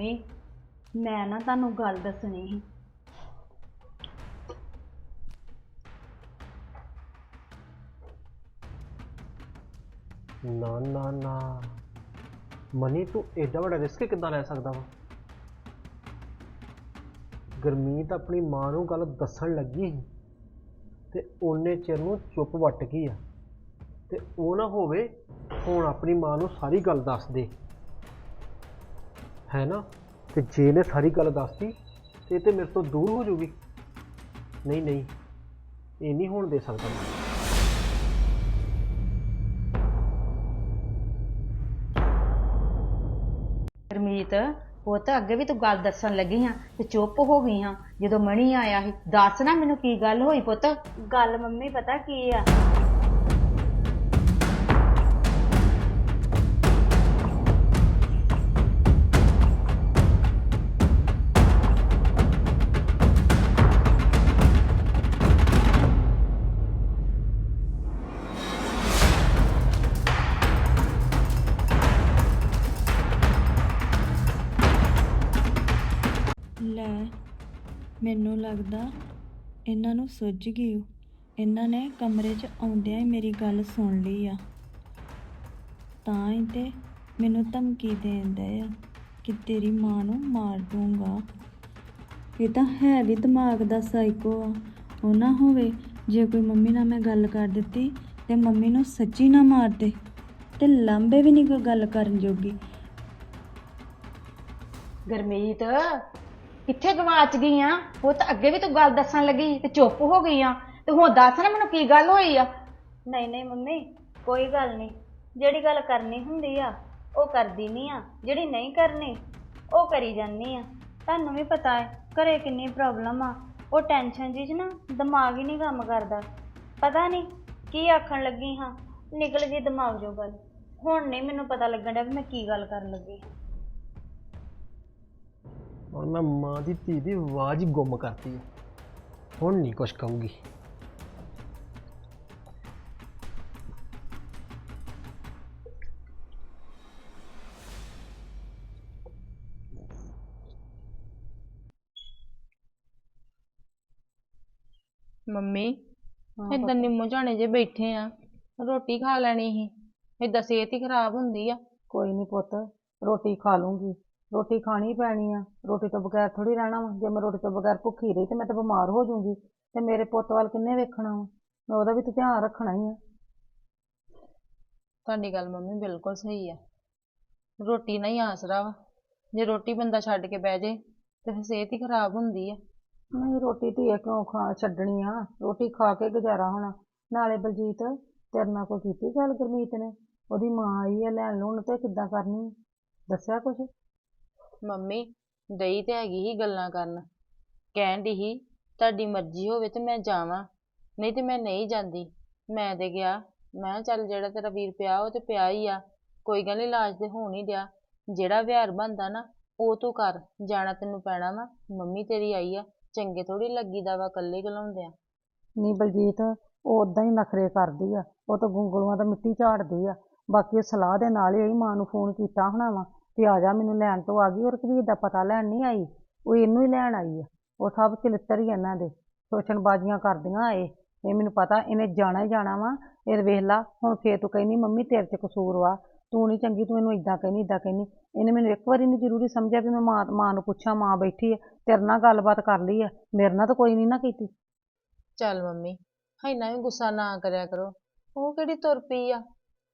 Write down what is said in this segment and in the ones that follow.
Mummy, ਮੈਂ ਨਾ ਤੁਹਾਨੂੰ ਗੱਲ ਦੱਸਣੀ ਸੀ। ਨਾ ਨਾ ਨਾ। ਮਨੀ, ਤੂੰ ਐਡਾ ਵੱਡਾ ਰਿਸਕ ਕਿੱਦਾਂ ਲੈ ਸਕਦਾ ਵਾ? ਗੁਰਮੀਤ ਆਪਣੀ ਮਾਂ ਨੂੰ ਗੱਲ ਦੱਸਣ ਲੱਗੀ ਸੀ ਤੇ ਉਹਨੇ ਚਿਰ ਨੂੰ ਚੁੱਪ ਵੱਟ ਗਈ ਆ। ਤੇ ਉਹ ਨਾ ਹੋਵੇ, ਹੁਣ ਆਪਣੀ ਮਾਂ ਨੂੰ ਸਾਰੀ ਗੱਲ ਦੱਸ ਦੇ। ਹੈ ਨਾ? ਤੇ ਜੇ ਇਹਨੇ ਸਾਰੀ ਗੱਲ ਦੱਸਤੀ ਤੇ ਇਹ ਤੇ ਮੇਰੇ ਤੋਂ ਦੂਰ ਹੋ ਜਾਊਗੀ ਨਹੀਂ ਨਹੀਂ ਇਹ ਨਹੀਂ ਹੋਣ ਦੇ ਸਕਦਾ। ਮੈਂ ਗੁਰਮੀਤ ਉਹ ਤਾਂ ਅੱਗੇ ਵੀ ਤੂੰ ਗੱਲ ਦੱਸਣ ਲੱਗੀ ਆ ਤੇ ਚੁੱਪ ਹੋ ਗਈ ਆ। ਜਦੋਂ ਮਣੀ ਆਇਆ ਸੀ ਦੱਸ ਨਾ ਮੈਨੂੰ ਕੀ ਗੱਲ ਹੋਈ ਪੁੱਤ। ਗੱਲ ਮੰਮੀ ਪਤਾ ਕੀ ਆ? ਮੈਨੂੰ ਲੱਗਦਾ ਇਹਨਾਂ ਨੂੰ ਸੁੱਝ ਗਈ ਓ। ਇਹਨਾਂ ਨੇ ਕਮਰੇ 'ਚ ਆਉਂਦਿਆਂ ਹੀ ਮੇਰੀ ਗੱਲ ਸੁਣ ਲਈ ਆ। ਤਾਂ ਹੀ ਤੇ ਮੈਨੂੰ ਧਮਕੀ ਦੇਣ ਦੇਂਦੇ ਆ ਕਿ ਤੇਰੀ ਮਾਂ ਨੂੰ ਮਾਰ ਦੂੰਗਾ ਇਹ ਤਾਂ ਹੈ ਵੀ ਦਿਮਾਗ ਦਾ ਸਾਈਕੋ ਆ। ਉਹ ਨਾ ਹੋਵੇ, ਜੇ ਕੋਈ ਮੰਮੀ ਨਾਲ ਮੈਂ ਗੱਲ ਕਰ ਦਿੱਤੀ ਤੇ ਮੰਮੀ ਨੂੰ ਸੱਚੀ ਨਾ ਮਾਰਦੇ ਤੇ ਲਾਂਬੇ ਵੀ ਨਹੀਂ ਕੋਈ ਗੱਲ ਕਰਨ ਜੋਗੀ। ਗੁਰਮੀਤ ਕਿੱਥੇ ਗਵਾਚ ਗਈ ਆ ਉਹ ਤਾਂ ਅੱਗੇ ਵੀ ਤੂੰ ਗੱਲ ਦੱਸਣ ਲੱਗੀ, ਤੇ ਚੁੱਪ ਹੋ ਗਈ ਆ ਤੇ ਹੁਣ ਦੱਸ ਨਾ ਮੈਨੂੰ ਕੀ ਗੱਲ ਹੋਈ ਆ? ਨਹੀਂ ਨਹੀਂ ਮੰਮੀ, ਕੋਈ ਗੱਲ ਨਹੀਂ। ਜਿਹੜੀ ਗੱਲ ਕਰਨੀ ਹੁੰਦੀ ਆ, ਉਹ ਕਰਦੀ ਨਹੀਂ ਆ। ਜਿਹੜੀ ਨਹੀਂ ਕਰਨੀ, ਉਹ ਕਰੀ ਜਾਂਦੀ ਆ। ਤੁਹਾਨੂੰ ਵੀ ਪਤਾ ਹੈ, ਘਰੇ ਕਿੰਨੀ ਪ੍ਰੋਬਲਮ ਆ। ਉਹ ਟੈਨਸ਼ਨ ਜੀ 'ਚ ਨਾ ਦਿਮਾਗ ਹੀ ਨਹੀਂ ਕੰਮ ਕਰਦਾ। ਪਤਾ ਨਹੀਂ ਕੀ ਆਖਣ ਲੱਗੀ ਹਾਂ। ਨਿਕਲ ਗਈ ਦਿਮਾਗ 'ਚੋਂ ਗੱਲ। ਹੁਣ ਨਹੀਂ ਮੈਨੂੰ ਪਤਾ ਲੱਗਣ ਡਿਆ ਵੀ ਮੈਂ ਕੀ ਗੱਲ ਕਰਨ ਲੱਗੀ ਹਾਂ। ਔਰ ਮੈਂ ਮਾਂ ਦੀ ਧੀ ਦੀ ਆਵਾਜ਼ ਹੀ ਗੁੰਮ ਕਰਤੀ। ਹੈ ਹੁਣ ਨਹੀਂ ਕੁਛ ਕਹੂਗੀ। ਮੰਮੀ ਏਦਾਂ ਨਿੰਮੋ ਝਾਣੇ ਜੇ ਬੈਠੇ ਆ ਰੋਟੀ ਖਾ ਲੈਣੀ ਸੀ। ਏਦਾਂ ਸਿਹਤ ਹੀ ਖਰਾਬ ਹੁੰਦੀ ਆ। ਕੋਈ ਨਹੀਂ ਪੁੱਤ ਰੋਟੀ ਖਾ ਲੂੰਗੀ। ਰੋਟੀ ਖਾਣੀ ਪੈਣੀ ਆ। ਰੋਟੀ ਤੋਂ ਬਗੈਰ ਥੋੜੀ ਰਹਿਣਾ ਵਾ। ਜੇ ਮੈਂ ਰੋਟੀ ਤੋਂ ਬਗੈਰ ਭੁੱਖੀ ਰਹੀ ਤੇ ਮੈਂ ਤਾਂ ਬਿਮਾਰ ਹੋ ਜਾਊਂਗੀ। ਤੇ ਮੇਰੇ ਪੁੱਤ ਵੱਲ ਕਿੰਨੇ ਵੇਖਣਾ ਵਾ। ਮੈਂ ਉਹਦਾ ਵੀ ਤਾਂ ਧਿਆਨ ਰੱਖਣਾ ਹੀ ਆ। ਤੁਹਾਡੀ ਗੱਲ ਮੰਮੀ ਬਿਲਕੁਲ ਸਹੀ ਆ। ਰੋਟੀ ਨਾਲ ਹੀ ਆਸਰਾ ਵਾ। ਜੇ ਰੋਟੀ ਬੰਦਾ ਛੱਡ ਕੇ ਬਹਿ ਜੇ ਤੇ ਫਿਰ ਸਿਹਤ ਹੀ ਖਰਾਬ ਹੁੰਦੀ ਆ। ਨਹੀਂ ਰੋਟੀ ਧੀਏ ਕਿਉਂ ਖਾ ਛੱਡਣੀ ਆ? ਰੋਟੀ ਖਾ ਕੇ ਗੁਜ਼ਾਰਾ ਹੋਣਾ। ਨਾਲੇ ਬਲਜੀਤ ਤੇਰੇ ਨਾਲ ਕੋਈ ਕੀਤੀ ਗੱਲ ਗੁਰਮੀਤ ਨੇ? ਉਹਦੀ ਮਾਂ ਆਈ ਆ ਲੈਣ ਲੂਣ ਤੇ ਕਿੱਦਾਂ ਕਰਨੀ? ਦੱਸਿਆ ਕੁਛ? ਮੰਮੀ ਦਈ ਤੇ ਹੈਗੀ ਹੀ ਗੱਲਾਂ ਕਰਨ। ਕਹਿਣ ਡਈ ਹੀ ਤੁਹਾਡੀ ਮਰਜ਼ੀ ਹੋਵੇ ਤੇ ਮੈਂ ਜਾਵਾਂ। ਨਹੀਂ ਤੇ ਮੈਂ ਨਹੀਂ ਜਾਂਦੀ। ਮੈਂ ਤੇ ਗਿਆ। ਮੈਂ ਕਿਹਾ, ਚੱਲ ਜਿਹੜਾ ਤੇਰਾ ਵੀਰ ਪਿਆ, ਉਹ ਤੇ ਪਿਆ ਹੀ ਆ। ਕੋਈ ਗੱਲ ਨੀ, ਇਲਾਜ ਤੇ ਹੋਣ ਹੀ ਡਿਆ। ਜਿਹੜਾ ਵਿਹਾਰ ਬਣਦਾ ਨਾ, ਉਹ ਤੂੰ ਕਰ। ਜਾਣਾ ਤੈਨੂੰ ਪੈਣਾ ਵਾ। ਮੰਮੀ ਤੇਰੀ ਆਈ ਆ। ਚੰਗੇ ਥੋੜੀ ਲੱਗੀਦਾ ਵਾ, ਇਕੱਲੇ ਘਲਾਉਂਦੇ ਨਹੀਂ ਬਲਜੀਤ, ਉਹ ਉਦਾਂ ਹੀ ਨਖਰੇ ਕਰਦੀ ਆ। ਉਹ ਤਾਂ ਗੁੰਗਲੂਆਂ ਦਾ ਮਿੱਟੀ ਝਾੜਦੀ ਆ। ਬਾਕੀ ਉਹ ਸਲਾਹ ਦੇ ਨਾਲ ਹੀ ਉਹਦੀ ਮਾਂ ਨੂੰ ਫੋਨ ਕੀਤਾ ਹੋਣਾ ਵਾ। ਕਿ ਆ ਜਾ, ਮੈਨੂੰ ਲੈਣ ਤੋਂ ਆ ਗਈ ਔਰ ਕਬੀਰ ਦਾ ਪਤਾ ਲੈਣ ਨਹੀਂ ਆਈ। ਉਹ ਇਹਨੂੰ ਹੀ ਲੈਣ ਆਈ ਆ। ਉਹ ਸਭ ਚਲਿੱਤਰ ਹੀ ਇਹਨਾਂ ਦੇ। ਸ਼ੋਸ਼ਣਬਾਜ਼ੀਆਂ ਕਰਦੀਆਂ ਇਹ। ਇਹ ਮੈਨੂੰ ਪਤਾ, ਇਹਨੇ ਜਾਣਾ ਹੀ ਜਾਣਾ ਵਾ। ਇਹ ਵੇਖ ਲਾ, ਹੁਣ ਫੇਰ ਤੂੰ ਕਹਿੰਦੀ, ਮੰਮੀ, ਤੇਰੇ 'ਚ ਕਸੂਰ ਵਾ। ਤੂੰ ਨਹੀਂ ਚੰਗੀ, ਤੂੰ ਇਹਨੂੰ ਇਦਾਂ ਕਹਿੰਦੀ ਇਦਾਂ ਕਹਿੰਦੀ। ਇਹਨੇ ਮੈਨੂੰ ਇੱਕ ਵਾਰੀ ਨਹੀਂ ਜ਼ਰੂਰੀ ਸਮਝਿਆ ਵੀ ਮੈਂ ਮਾਂ ਮਾਂ ਨੂੰ ਪੁੱਛਾਂ, ਮਾਂ ਬੈਠੀ ਹੈ ਤੇਰੇ ਨਾਲ ਗੱਲਬਾਤ ਕਰ ਲਈ ਹੈ ਮੇਰੇ ਨਾਲ ਤਾਂ ਕੋਈ ਨਹੀਂ ਨਾ ਕੀਤੀ। ਚੱਲ ਮੰਮੀ, ਇੰਨਾ ਵੀ ਗੁੱਸਾ ਨਾ ਕਰਿਆ ਕਰੋ। ਉਹ ਕਿਹੜੀ ਤੁਰ ਪਈ ਆ?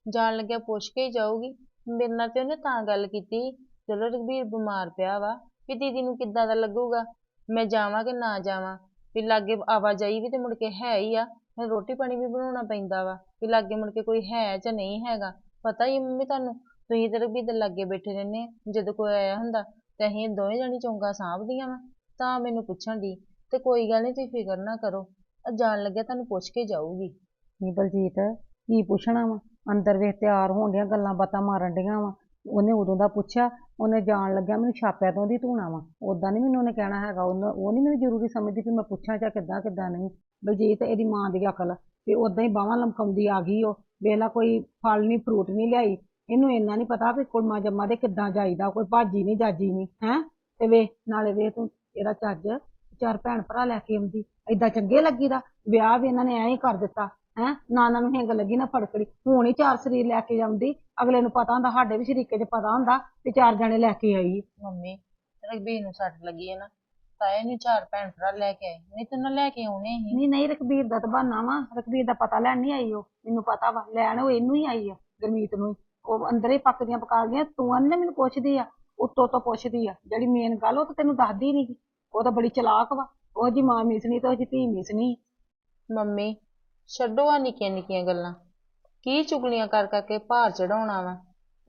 ਜਾਣ ਲੱਗਿਆ ਪੁੱਛ ਕੇ ਹੀ ਜਾਊਗੀ। ਮੇਰੇ ਨਾਲ ਤੇ ਉਹਨੇ ਤਾਂ ਗੱਲ ਕੀਤੀ। ਚਲੋ ਰਘਬੀਰ ਬਿਮਾਰ ਪਿਆ ਵਾ, ਵੀ ਦੀਦੀ ਨੂੰ ਕਿੱਦਾਂ ਦਾ ਲੱਗੂਗਾ? ਮੈਂ ਜਾਵਾਂ ਕਿ ਨਾ ਜਾਵਾਂ? ਵੀ ਲਾਗੇ ਆਵਾਜਾਈ ਵੀ ਤੇ ਮੁੜ ਕੇ ਹੈ ਹੀ ਆ ਫਿਰ ਰੋਟੀ ਪਾਣੀ ਵੀ ਬਣਾਉਣਾ ਪੈਂਦਾ ਵਾ, ਵੀ ਲਾਗੇ ਮੁੜ ਕੇ ਕੋਈ ਹੈ ਜਾਂ ਨਹੀਂ ਹੈਗਾ। ਪਤਾ ਹੀ ਆ ਮੰਮੀ ਤੁਹਾਨੂੰ, ਤੁਸੀਂ ਤੇ ਰਘਬੀਰ ਦੇ ਲਾਗੇ ਬੈਠੇ ਰਹਿੰਦੇ ਆ, ਜਦੋਂ ਕੋਈ ਆਇਆ ਹੁੰਦਾ, ਤੇ ਅਸੀਂ ਦੋਵੇਂ ਜਾਣੀ ਚੌਂਕਾ ਸਾਂਭਦੀਆਂ ਵਾ, ਤਾਂ ਮੈਨੂੰ ਪੁੱਛਣ ਦੀ ਤੇ ਕੋਈ ਗੱਲ ਨਹੀਂ, ਤੁਸੀਂ ਫਿਕਰ ਨਾ ਕਰੋ। ਜਾਣ ਲੱਗਿਆ ਤੁਹਾਨੂੰ ਪੁੱਛ ਕੇ ਜਾਊਗੀ। ਨਹੀਂ ਬਲਜੀਤ, ਕੀ ਪੁੱਛਣਾ ਵਾ? ਅੰਦਰ ਵੇਖ ਤਿਆਰ ਹੋਣ ਡੀਆਂ ਗੱਲਾਂ ਬਾਤਾਂ ਮਾਰਨ ਡੀਆਂ ਵਾ। ਉਹਨੇ ਉਦੋਂ ਦਾ ਪੁੱਛਿਆ, ਉਹਨੇ ਜਾਣ ਲੱਗਿਆ ਮੈਨੂੰ ਛਾਪਿਆ ਤੋਂ ਦੀ ਧੂਣਾ ਵਾ। ਉਦਾਂ ਨਹੀਂ ਮੈਨੂੰ ਉਹਨੇ ਕਹਿਣਾ ਹੈਗਾ, ਉਹਨੇ ਉਹ ਨਹੀਂ ਮੈਨੂੰ ਜ਼ਰੂਰੀ ਸਮਝਦੀ ਕਿ ਮੈਂ ਪੁੱਛਾਂ ਜਾਂ ਕਿੱਦਾਂ ਕਿੱਦਾਂ ਨਹੀਂ। ਬਲਜੀਤ ਇਹਦੀ ਮਾਂ ਦੀ ਅਕਲ ਤੇ ਉਦਾਂ ਹੀ ਬਾਹਾਂ ਲਮਕਾਉਂਦੀ ਆ ਗਈ ਉਹ। ਵੇਲਾ ਕੋਈ ਫਲ ਨਹੀਂ ਫਰੂਟ ਨਹੀਂ ਲਿਆਈ। ਇਹਨੂੰ ਇੰਨਾ ਨਹੀਂ ਪਤਾ ਵੀ ਕੁੜਮਾ ਜੰਮਾ ਦੇ ਕਿੱਦਾਂ ਜਾਈਦਾ, ਕੋਈ ਭਾਜੀ ਨਹੀਂ ਜਾਜੀ ਨਹੀਂ ਹੈ? ਤੇ ਵੇ ਨਾਲੇ ਵੇ ਤੂੰ ਇਹਦਾ ਚੱਜ, ਚਾਰ ਭੈਣ ਭਰਾ ਲੈ ਕੇ ਆਉਂਦੀ। ਏਦਾਂ ਚੰਗੇ ਲੱਗੀਦਾ। ਵਿਆਹ ਵੀ ਇਹਨਾਂ ਨੇ ਐਂ ਹੀ ਕਰ ਦਿੱਤਾ। ਹੈ? ਨਾ ਇਹਨਾਂ ਨੂੰ ਹਿੰਗ ਲੱਗੀ ਨਾ ਫੜਕੜੀ। ਹੁਣ ਹੀ ਚਾਰ ਸਰੀਰ ਲੈ ਕੇ ਆਉਂਦੀ ਅਗਲੇ ਨੂੰ ਪਤਾ ਹੁੰਦਾ ਸਾਡੇ ਵੀ ਸ਼ਰੀਕੇ 'ਚ ਪਤਾ ਹੁੰਦਾ ਵੀ ਚਾਰ ਜਣੇ ਲੈ ਕੇ ਆਈ। ਮੰਮੀ ਰਘਬੀਰ ਨੂੰ ਸੱਟ ਲੱਗੀ ਹੈ ਨਾ। ਤਾਏ ਨੂੰ ਚਾਰ ਭੈਣ ਭਰਾ ਲੈ ਕੇ ਆਏ। ਨਹੀਂ ਤਾਂ ਨਾ ਲੈ ਕੇ ਆਉਣੇ ਸੀ ਨਹੀਂ ਨਹੀਂ ਰਕਬੀਰ ਦਾ ਤਾਂ ਬਹਾਨਾ ਵਾ। ਰਕਬੀਰ ਦਾ ਪਤਾ ਲੈਣ ਨਹੀਂ ਆਈ ਉਹ। ਮੈਨੂੰ ਪਤਾ ਵਾ। ਲੈਣ ਉਹ ਇਹਨੂੰ ਹੀ ਆਈ ਆ ਗੁਰਮੀਤ ਨੂੰ ਹੀ। ਉਹ ਅੰਦਰ ਹੀ ਪੱਕਦੀਆਂ ਪਕਾ ਗਈਆਂ। ਤੂੰ ਅੰਨੇ ਮੈਨੂੰ ਪੁੱਛਦੀ ਆ ਉੱਤੋਂ ਤੋਂ ਪੁੱਛਦੀ ਆ। ਜਿਹੜੀ ਮੇਨ ਗੱਲ ਉਹ ਤਾਂ ਤੈਨੂੰ ਦੱਸਦੀ ਨਹੀਂ ਉਹ ਤਾਂ ਬੜੀ ਚਲਾਕ ਵਾ। ਉਹ ਜੀ ਮਾਂ ਮਿਸਣੀ ਤੇ ਉਹ ਜੀ ਧੀ ਮਿਸਣੀ ਮੰਮੀ ਛੱਡੋ ਆ ਨਿੱਕੀਆਂ ਨਿੱਕੀਆਂ ਗੱਲਾਂ। ਕੀ ਚੁਗਲੀਆਂ ਕਰ ਕਰਕੇ ਭਾਰ ਚੜਾਉਣਾ ਵਾ।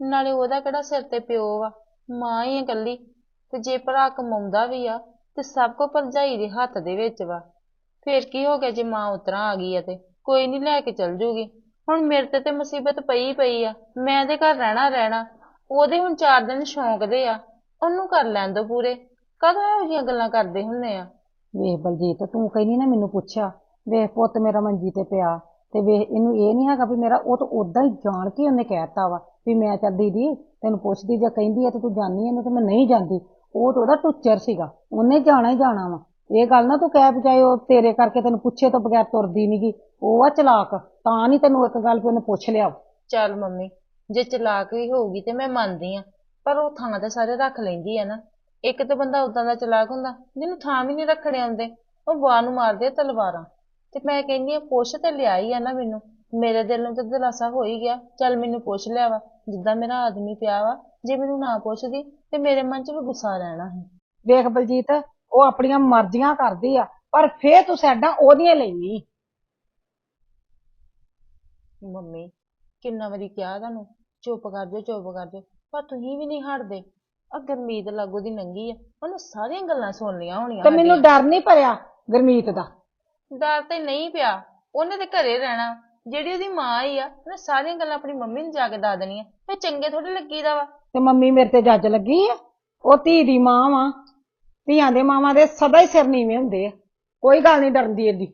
ਨਾਲੇ ਉਹਦਾ ਕਿਹੜਾ ਸਿਰ ਤੇ ਪਿਓ ਵਾ। ਮਾਂ ਹੀ ਆ ਇਕੱਲੀ। ਤੇ ਜੇ ਭਰਾ ਕਮਾਉਂਦਾ ਵੀ ਆ, ਤੇ ਸਭ ਕੁਝ ਭਰਜਾਈ ਦੇ ਹੱਥ ਦੇ ਵਿੱਚ ਵਾ। ਫੇਰ ਕੀ ਹੋ ਗਿਆ ਜੇ ਮਾਂ ਉਤਰਾ ਆ ਗਈ ਆ ਤੇ? ਕੋਈ ਨਹੀਂ ਲੈ ਕੇ ਚਲ ਜੂਗੀ। ਹੁਣ ਮੇਰੇ ਤੇ ਤੇ ਮੁਸੀਬਤ ਪਈ ਪਈ ਆ। ਮੈਂ ਇਹਦੇ ਘਰ ਰਹਿਣਾ ਰਹਿਣਾ। ਉਹਦੇ ਹੁਣ ਚਾਰ ਦਿਨ ਸ਼ੌਂਕ ਦੇ ਆ। ਉਹਨੂੰ ਕਰ ਲੈਣ ਦੋ ਪੂਰੇ। ਕਦੋਂ ਇਹੋ ਜਿਹੀਆਂ ਗੱਲਾਂ ਕਰਦੇ ਹੁੰਦੇ ਆ? ਵੇਖ ਬਲਜੀਤ, ਤੂੰ ਕਹਿੰਦੀ ਨਾ ਮੈਨੂੰ ਪੁੱਛਿਆ। ਵੇਖ ਪੁੱਤ ਮੇਰਾ ਮੰਜੀ ਤੇ ਪਿਆ। ਤੇ ਵੇਖ ਇਹਨੂੰ ਇਹ ਨਹੀਂ ਹੈਗਾ ਵੀ ਮੇਰਾ ਉਹ ਤਾਂ ਉਦਾਂ ਹੀ ਜਾਣ ਕੇ ਉਹਨੇ ਕਹਿਤਾ ਵਾ ਵੀ ਮੈਂ ਚੱਲ ਦੀਦੀ, ਤੈਨੂੰ ਪੁੱਛਦੀ ਜਾਂ ਕਹਿੰਦੀ ਆ ਤੇ ਤੂੰ ਜਾਣੀ ਇਹਨੂੰ ਤੇ ਮੈਂ ਨਹੀਂ ਜਾਂਦੀ। ਉਹ ਤਾਂ ਉਹਦਾ ਟੁੱਚਰ ਸੀਗਾ। ਉਹਨੇ ਜਾਣਾ ਹੀ ਜਾਣਾ ਵਾ। ਇਹ ਗੱਲ ਨਾ ਤੂੰ ਕਹਿ ਬਚਾਏ ਉਹ ਤੇਰੇ ਕਰਕੇ ਤੈਨੂੰ ਪੁੱਛੇ ਤੋਂ ਬਗੈਰ ਤੁਰਦੀ ਨਹੀਂਗੀ ਉਹ ਆ ਚਲਾਕ, ਤਾਂ ਨਹੀਂ ਤੈਨੂੰ ਇੱਕ ਗੱਲ ਵੀ ਉਹਨੇ ਪੁੱਛ ਲਿਆ। ਚੱਲ ਮੰਮੀ, ਜੇ ਚਲਾਕ ਵੀ ਹੋਊਗੀ ਤੇ ਮੈਂ ਮੰਨਦੀ ਆ, ਪਰ ਉਹ ਥਾਂ ਤੇ ਸਾਰੇ ਰੱਖ ਲੈਂਦੀ ਆ ਨਾ। ਇੱਕ ਤੇ ਬੰਦਾ ਉਦਾਂ ਦਾ ਚਲਾਕ ਹੁੰਦਾ, ਜਿਹਨੂੰ ਥਾਂ ਵੀ ਨਹੀਂ ਰੱਖਣੇ ਆਉਂਦੇ, ਉਹ ਬਾਹਰ ਨੂੰ ਮਾਰਦੇ ਤਲਵਾਰਾਂ। ਤੇ ਮੈਂ ਕਹਿੰਦੀ ਆ ਪੁੱਛ ਤੇ ਲਿਆਈ ਆ ਨਾ ਮੈਨੂੰ। ਮੇਰੇ ਦਿਲ ਨੂੰ ਤੇ ਦਿਲਾਸਾ ਹੋ ਹੀ ਗਿਆ। ਚੱਲ ਮੈਨੂੰ ਪੁੱਛ ਲਿਆ ਵਾ ਜਿੱਦਾਂ ਮੇਰਾ ਆਦਮੀ ਪਿਆ ਵਾ ਜੇ ਮੈਨੂੰ ਨਾ ਪੁੱਛਦੀ ਤੇ ਮੇਰੇ ਮਨ 'ਚ ਵੀ ਗੁੱਸਾ ਰਹਿਣਾ ਸੀ। ਵੇਖ ਬਲਜੀਤ ਉਹ ਆਪਣੀਆਂ ਮਰਜ਼ੀਆਂ ਕਰਦੀ ਆ ਪਰ ਫੇਰ ਤੂੰ ਸਾਡਾ ਉਹਦੀਆਂ ਲੈਣੀ ਮੰਮੀ ਕਿੰਨਾ ਵਾਰੀ ਕਿਹਾ ਤੁਹਾਨੂੰ ਚੁੱਪ ਕਰ ਜਾਓ ਚੁੱਪ ਕਰ ਜਾਓ ਪਰ ਤੁਸੀਂ ਵੀ ਨਹੀਂ ਹਟਦੇ। ਆ ਗਰਮੀਤ ਲਾਗੋ ਦੀ ਨੰਗੀ ਆ ਉਹਨੇ ਸਾਰੀਆਂ ਗੱਲਾਂ ਸੁਣ ਲਈਆਂ ਹੋਣੀਆਂ ਤੇ ਮੈਨੂੰ। ਡਰ ਨਹੀਂ ਭਰਿਆ ਗੁਰਮੀਤ ਦਾ। ਡਰ ਤੇ ਨਹੀਂ ਪਿਆ ਉਹਨੇ ਤੇ ਘਰੇ ਰਹਿਣਾ। ਜਿਹੜੀ ਉਹਦੀ ਮਾਂ ਆਈ ਆ ਉਹਨੇ ਸਾਰੀਆਂ ਗੱਲਾਂ ਆਪਣੀ ਮੰਮੀ ਨੂੰ ਜਾ ਕੇ ਦੱਸ ਦੇਣੀਆਂ। ਫੇ ਚੰਗੇ ਥੋੜੀ ਲੱਗੀਦਾ ਵਾ। ਤੇ ਮੰਮੀ ਮੇਰੇ ਤੇ ਜੱਜ ਲੱਗੀ ਆ। ਉਹ ਧੀ ਦੀ ਮਾਂ ਵਾ। ਧੀਆਂ ਦੇ ਮਾਵਾਂ ਦੇ ਸਦਾ ਹੀ ਸਿਰ ਨੀਵੇਂ ਹੁੰਦੇ ਆ। ਕੋਈ ਗੱਲ ਨਹੀਂ ਡਰਦੀ ਇਹਦੀ।